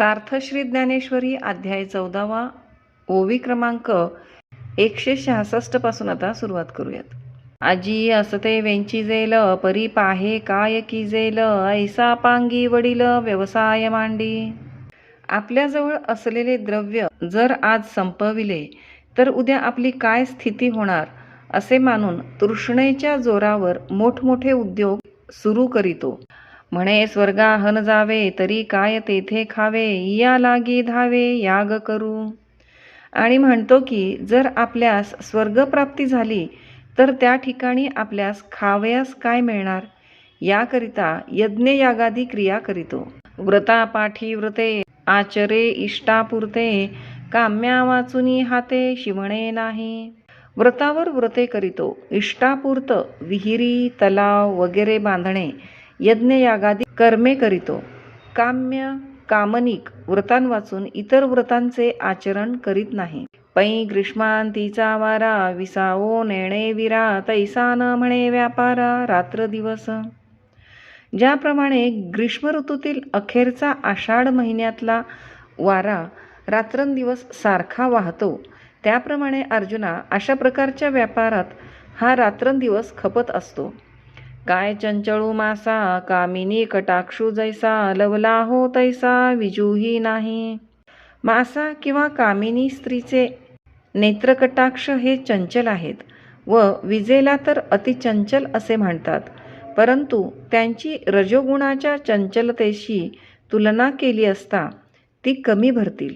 सार्थश्री ज्ञानेश्वरी अध्याय चौदावा ओवी क्रमांक एकशे शहासष्टपासून आता सुरुवात करूयात. आजी असते वेंची जेल परी पाहे काय की जेल ऐसा पांगी वडील व्यवसाय मांडी. आपल्याजवळ असलेले द्रव्य जर आज संपविले तर उद्या आपली काय स्थिती होणार असे मानून तृष्णेच्या जोरावर मोठमोठे उद्योग सुरू करीतो. म्हणे स्वर्गाहन जावे तरी काय तेथे खावे या लागी धावे याग करू. आणि म्हणतो की जर आपल्यास स्वर्गप्राप्ती झाली तर त्या ठिकाणी आपल्यास खावयास काय मिळणार? याकरिता यज्ञयागादी क्रिया करीतो. व्रता पाठी व्रते आचरे इष्टापुरते काम्या वाचुनी हाते शिवणे नाही. व्रतावर व्रते करीतो. इष्टापुरतं विहिरी तलाव वगैरे बांधणे यज्ञयागादी कर्मे करीतो. काम्य कामनिक व्रतांवाचून इतर व्रतांचे आचरण करीत नाही. पै ग्रीष्मांतीचा वारा विसावो नेणे विरा तैसा न म्हणे व्यापारा रात्र दिवस. ज्याप्रमाणे ग्रीष्म ऋतूतील अखेरचा आषाढ महिन्यातला वारा रात्रंदिवस सारखा वाहतो त्याप्रमाणे अर्जुना अशा प्रकारच्या व्यापारात हा रात्रंदिवस खपत असतो. काय चंचळू मासा कामिनी कटाक्षू जैसा लवला हो तैसा विजूही नाही. मासा किंवा कामिनी स्त्रीचे नेत्रकटाक्ष हे चंचल आहेत व विजेला तर अतिचंचल असे म्हणतात परंतु त्यांची रजोगुणाच्या चंचलतेशी तुलना केली असता ती कमी भरतील.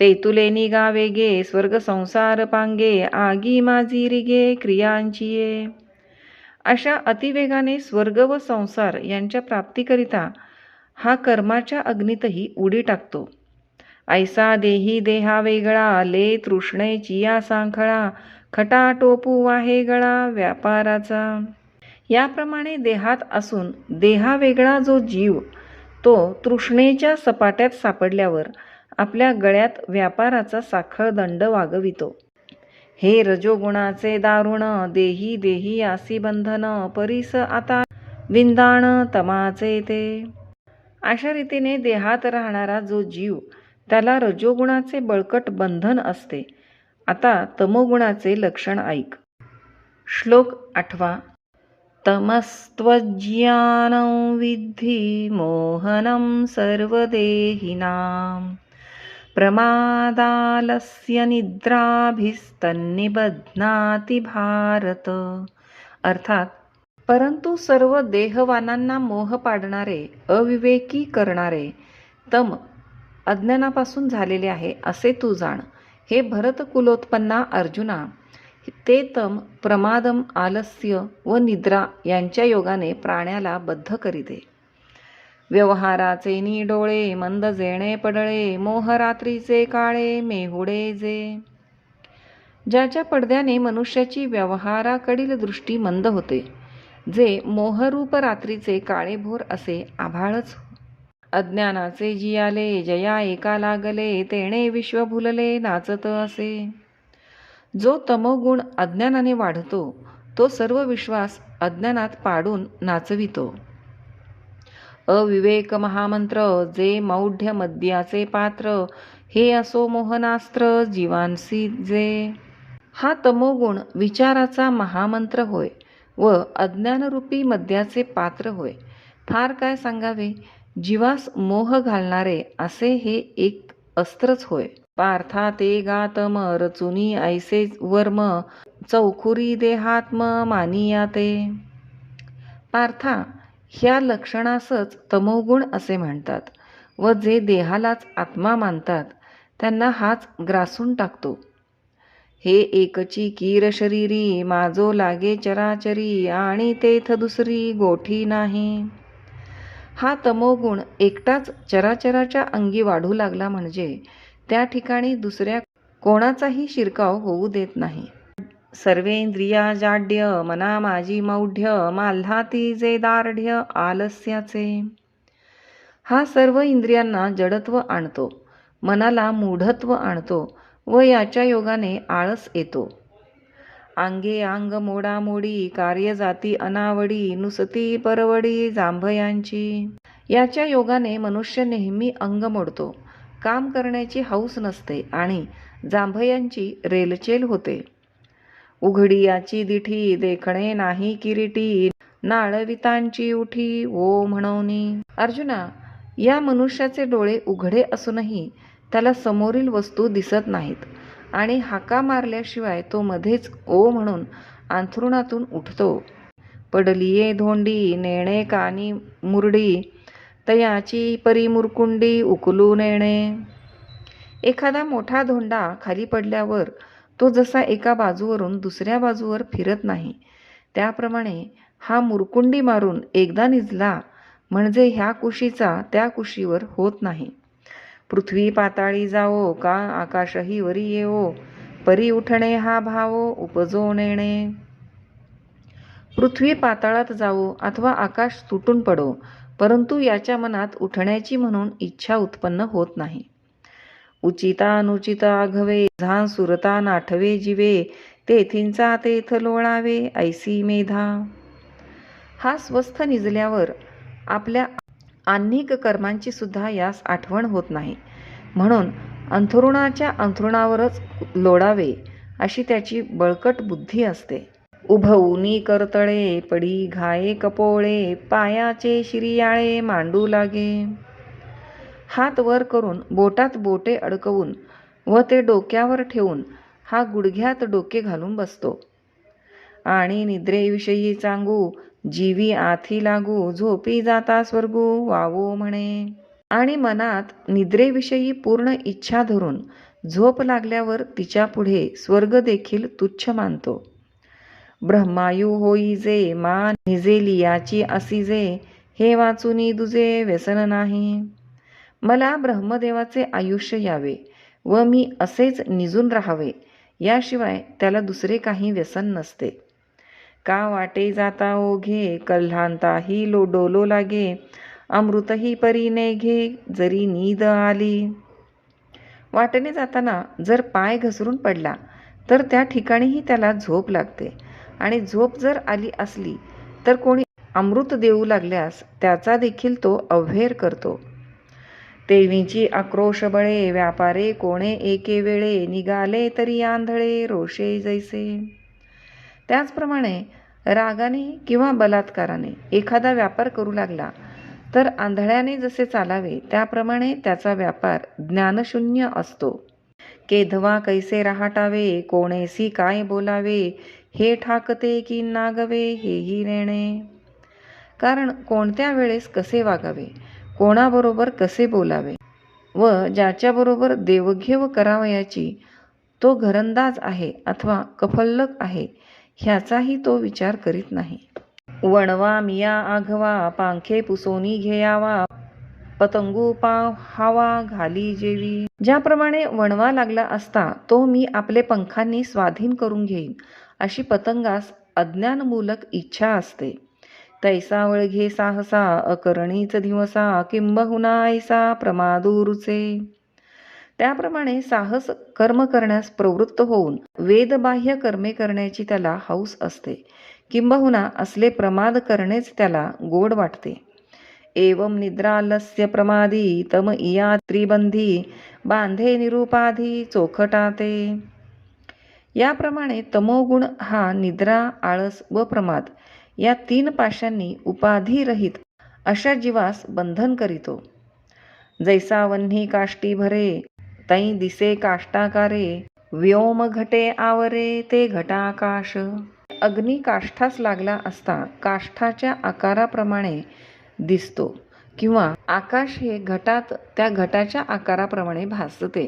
तेतुले तुले स्वर्ग संसार पांगे आगी माझी रिगे क्रियांची अशा अतिवेगाने स्वर्ग व संसार यांच्या प्राप्तीकरिता हा कर्माच्या अग्नीतही उडी टाकतो. ऐसा देही देहा वेगळा ले तृष्णेची या सांखळा खटा टोपू वाहे गळा व्यापाराचा. याप्रमाणे देहात असून देहा वेगळा जो जीव तो तृष्णेच्या सपाट्यात सापडल्यावर आपल्या गळ्यात व्यापाराचा साखळ दंड वागवितो. हे रजोगुणाचे दारुण देही देही आसी बंधन परीस आता विंदाण तमाचे ते. अशा रीतीने देहात राहणारा जो जीव त्याला रजोगुणाचे बळकट बंधन असते. आता तमोगुणाचे लक्षण ऐक. श्लोक आठवा. तमस्त्वज्ञानं विद्धि मोहनं सर्वदेहिनां प्रमादालस्य निद्राभिस्तन्निबध्नाति भारत। अर्थात परंतु सर्व देहवानांना मोह पाडणारे अविवेकी करणारे तम अज्ञानापासून झालेले आहे असे तू जाण. हे भरत कुलोत्पन्ना अर्जुना ते तम प्रमादम आलस्य व निद्रा यांच्या योगाने प्राण्याला बद्ध करीते. व्यवहाराचे नी डोळे मंद जेणे पडळे मोहरात्रीचे काळे मेहुडे जे. ज्याच्या पडद्याने मनुष्याची व्यवहाराकडील दृष्टी मंद होते जे मोहरूप रात्रीचे काळेभोर असे आभाळच हो. अज्ञानाचे जियाले जया एका लागले तेणे विश्व भुलले नाचत असे. जो तमोगुण अज्ञानाने वाढतो तो सर्व विश्वास अज्ञानात पाडून नाचवितो. अविवेक महामंत्र जे मौढ्य मद्याचे पात्र हे असो मोहनास्त्र जीवांसी जे. हा तमोगुण विचाराचा महामंत्र होय व अज्ञानरूपी मद्याचे पात्र होय. फार काय सांगावे? जीवास मोह घालणारे असे हे एक अस्त्रच होय. पार्था ते गातम रचुनी ऐसे वर्म चौखुरी देहात्म मानिया ते पार्था ह्या लक्षणासच तमोगुण असे म्हणतात व जे देहालाच आत्मा मानतात त्यांना हाच ग्रासून टाकतो. हे एकची कीर शरीरी माझो लागे चराचरी आणि तेथ दुसरी गोठी नाही. हा तमोगुण एकटाच चराचराच्या अंगी वाढू लागला म्हणजे त्या ठिकाणी दुसऱ्या कोणाचाही शिरकाव होऊ देत नाही. सर्वेंद्रियाजाड्य मना माझी मौढ्य माल्हाती जे दार्ढ्य आलस्याचे. हा सर्व इंद्रियांना जडत्व आणतो मनाला मूढत्व आणतो व याच्या योगाने आळस येतो. अंगे अंग मोडामोडी कार्य जाती अनावडी नुसती परवडी जांभयांची. याच्या योगाने मनुष्य नेहमी अंग मोडतो काम करण्याची हौस नसते आणि जांभयांची रेलचेल होते. उघडी याची दिठी देखणे नाही किरीटी. नाळवितांची उठी ओ म्हणवनी अर्जुना या मनुष्याचे डोळे उघडे असूनही त्याला समोरील वस्तू दिसत नाहीत आणि हाका मारल्याशिवाय तो मध्येच ओ म्हणून अंथरुणातून उठतो. पडलिये धोंडी नेणे कानी मुरडी तयाची परी मुरकुंडी उकलू नेणे. एखादा मोठा धोंडा खाली पडल्यावर तो जसा एका बाजूवरून दुसऱ्या बाजूवर फिरत नाही त्याप्रमाणे हा मुरकुंडी मारून एकदा निजला म्हणजे ह्या कुशीचा त्या कुशीवर होत नाही. पृथ्वी पाताळी जावो का आकाशही वरी येवो परी उठणे हा भावो उपजो नेणे पृथ्वी पाताळात जावो अथवा आकाश तुटून पडो परंतु याच्या मनात उठण्याची म्हणून इच्छा उत्पन्न होत नाही. उचिता अनुचिता आघवे झां सुरता नाठवे जिवे तेथींचा तेथ लोळावे ऐसी मेधा. हा स्वस्थ निजल्यावर आपल्या आन्निक कर्मांची सुद्धा यास आठवण होत नाही. म्हणून अंथरुणाच्या अंथरुणावरच लोडावे अशी त्याची बळकट बुद्धी असते. उभवनी करतळे पडी घाये कपोळे पायाचे शिरियाळे मांडू लागे. हात वर करून बोटात बोटे अडकवून व ते डोक्यावर ठेवून हा गुडघ्यात डोके घालून बसतो. आणि निद्रेविषयी सांगू जीवी आथी लागू झोपी जाता स्वर्गू वावो म्हणे. आणि मनात निद्रेविषयी पूर्ण इच्छा धरून झोप लागल्यावर तिच्या पुढे स्वर्ग देखील तुच्छ मानतो. ब्रह्मायू होई जे मा निजे लियाची असी जे हे वाचूनी दुजे व्यसन नाही. मला ब्रह्मदेवाचे आयुष्य यावे व मी असेच निजून राहावे. याशिवाय त्याला दुसरे काही व्यसन नसते. का वाटे जाता ओघे कल्हांताही लो डोलो लागे अमृतही परीने घे जरी नीद आली. वाटेने जाताना जर पाय घसरून पडला तर त्या ठिकाणीही त्याला झोप लागते. आणि झोप जर आली असली तर कोणी अमृत देऊ लागल्यास त्याचा देखील तो अव्हेर करतो. तेवीची आक्रोश बळे व्यापारे कोणे एके वेळे निघाले तरी आंधळे रोषे जैसे. त्याचप्रमाणे रागाने किंवा बलात्काराने एखादा व्यापार करू लागला तर आंधळ्याने जसे चालावे त्याप्रमाणे त्याचा व्यापार ज्ञानशून्य असतो. केधवा कैसे राहाटावे कोणेसी काय बोलावे हे ठाकते की नागवे हेही नेणे कारण कोणत्या वेळेस कसे वागावे कोणाबरोबर कसे बोलावे व ज्याच्याबरोबर देवघेव करावयाची तो घरंदाज आहे अथवा कफल्लक आहे ह्याचाही तो विचार करीत नाही. वणवा मिया आघवा पांखे पुसोनी घेयावा पतंगू पाव हावा घाली जेवी. ज्याप्रमाणे वणवा लागला असता तो मी आपले पंखांनी स्वाधीन करून घेईन अशी पतंगास अज्ञानमूलक इच्छा असते. तैसा वळघे साहसा अकरणीच दिवसा किंबहुना ऐसा प्रमादुरुचे. त्याप्रमाणे साहस कर्म करण्यास प्रवृत्त होऊन वेदबाह्य कर्मे करण्याची त्याला हौस असते. किंबहुना असले प्रमाद करणेच त्याला गोड वाटते. एवं निद्रालस्य प्रमादी तम इया त्रिबंधी बांधे निरुपाधी चोखटाते. याप्रमाणे तमोगुण हा निद्रा आळस व प्रमाद या तीन पाशांनी उपाधिरहित अशा जीवास बंधन करीतो. जैसा वन्ही काष्टी भरे तै दिसे काष्टाकारे व्योम घटे आवरे ते घटाकाश. अग्नी काष्ठास लागला असता काष्ठाच्या आकाराप्रमाणे दिसतो किंवा आकाश हे घटात त्या घटाच्या आकाराप्रमाणे भासते.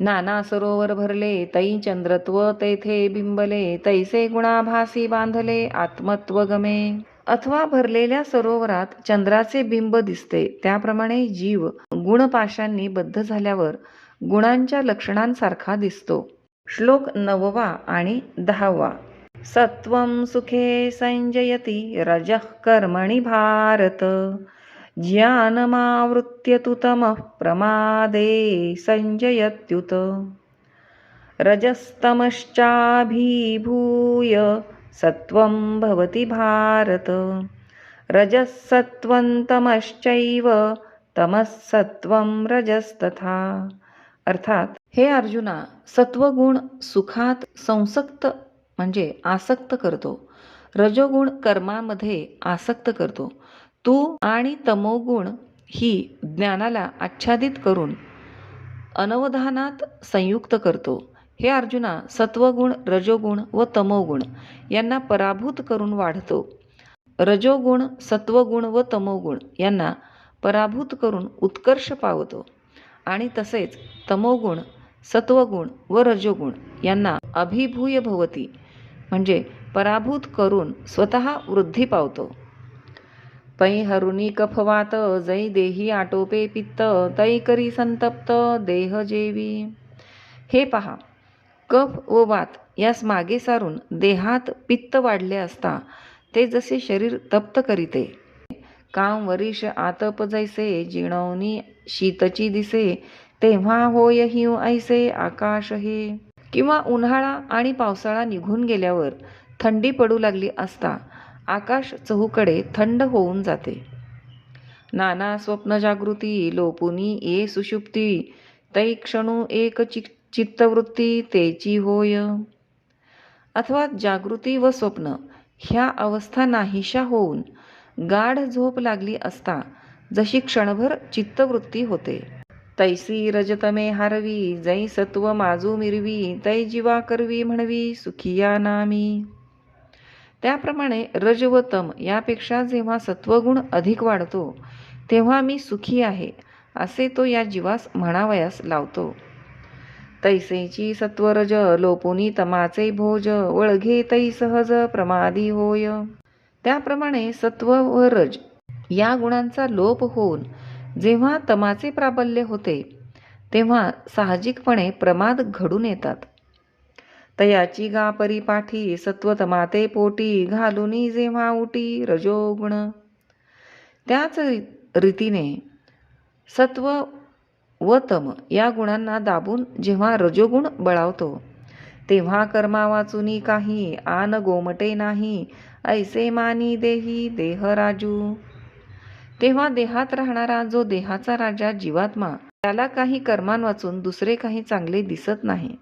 नाना सरोवर भरले तै चंद्रत्व तेथे बिंबले तैसे गुणाभासी बांधले आत्मत्व गमे. अथवा भरलेल्या सरोवरात चंद्राचे बिंब दिसते त्याप्रमाणे जीव गुणपाशांनी बद्ध झाल्यावर गुणांच्या लक्षणांसारखा दिसतो. श्लोक नववा आणि दहावा. सत्वं सुखे संजयती रजः कर्मणि भारत. ज्ञानमावृत्य तु तमः प्रमादे संजयत्युत। रजस्तमश्चाभिभूय सत्वं भवति भारत। रजसत्वं तमश्चैव तमसत्वं रजस्तथा। अर्थात हे अर्जुना सत्वगुण सुखात संसक्त म्हणजे आसक्त करतो. रजोगुण कर्मामध्ये आसक्त करतो. तू आणि तमोगुण ही ज्ञानाला आच्छादित करून अनवधानात संयुक्त करतो. हे अर्जुना सत्वगुण रजोगुण व तमोगुण यांना पराभूत करून वाढतो. रजोगुण सत्वगुण व तमोगुण यांना पराभूत करून उत्कर्ष पावतो. आणि तसेच तमोगुण सत्वगुण व रजोगुण यांना अभिभूय भवती म्हणजे पराभूत करून स्वतः वृद्धी पावतो. पै हरुनी कफवात जै देही आटोपे पित्त तै करी संतप्त देह जेवी। हे पहा कफ व वात यास मागे सारून देहात पित्त वाढले असता ते जसे शरीर तप्त करीते. काम वरिष आतप जैसे जिणवनी शीतची दिसे तेव्हा होय हिव ऐसे आकाश हे. किंवा उन्हाळा आणि पावसाळा निघून गेल्यावर थंडी पडू लागली असता आकाश चहूकडे थंड होऊन जाते. नाना स्वप्न जागृती लोपुनी ये सुषुप्ती तै क्षणू एक चि चित्तवृत्ती तेची होय. अथवा जागृती व स्वप्न ह्या अवस्था नाहीशा होऊन गाढ झोप लागली असता जशी क्षणभर चित्तवृत्ती होते. तैसी रजतमे हारवी जै सत्व माजू मिरवी तै जीवा करवी म्हणवी सुखिया नामी. त्याप्रमाणे रज व तम यापेक्षा जेव्हा सत्वगुण अधिक वाढतो तेव्हा मी सुखी आहे असे तो या जीवास म्हणावयास लावतो. तैसेची सत्वरज लोपुनी तमाचे भोज वळघे तै सहज प्रमादी होय. त्याप्रमाणे सत्व व रज या गुणांचा लोप होऊन जेव्हा तमाचे प्राबल्य होते तेव्हा साहजिकपणे प्रमाद घडून येतात. तयाची गा परिपाठी सत्वतमाते पोटी घालुनी जेव्हा उटी रजोगुण. त्याच रीतीने सत्व व तम या गुणांना दाबून जेव्हा रजोगुण बळावतो तेव्हा कर्मा वाचुनी काही आन गोमटे नाही ऐसे मानी देही देह राजू. तेव्हा देहात राहणारा जो देहाचा राजा जीवात्मा त्याला काही कर्मान वाचून दुसरे काही चांगले दिसत नाही.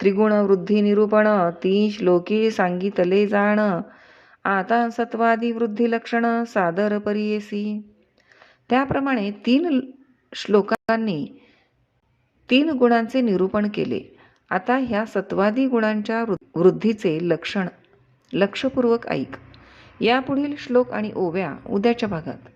त्रिगुण वृद्धी निरूपण ती श्लोकी सांगितले जाण. आता सत्वादी वृद्धी लक्षण सादर परियेसी. त्याप्रमाणे तीन श्लोकांनी तीन गुणांचे निरूपण केले. आता ह्या सत्वादी गुणांच्या वृद्धीचे लक्षण लक्षपूर्वक ऐक. यापुढील श्लोक आणि ओव्या उद्याच्या भागात.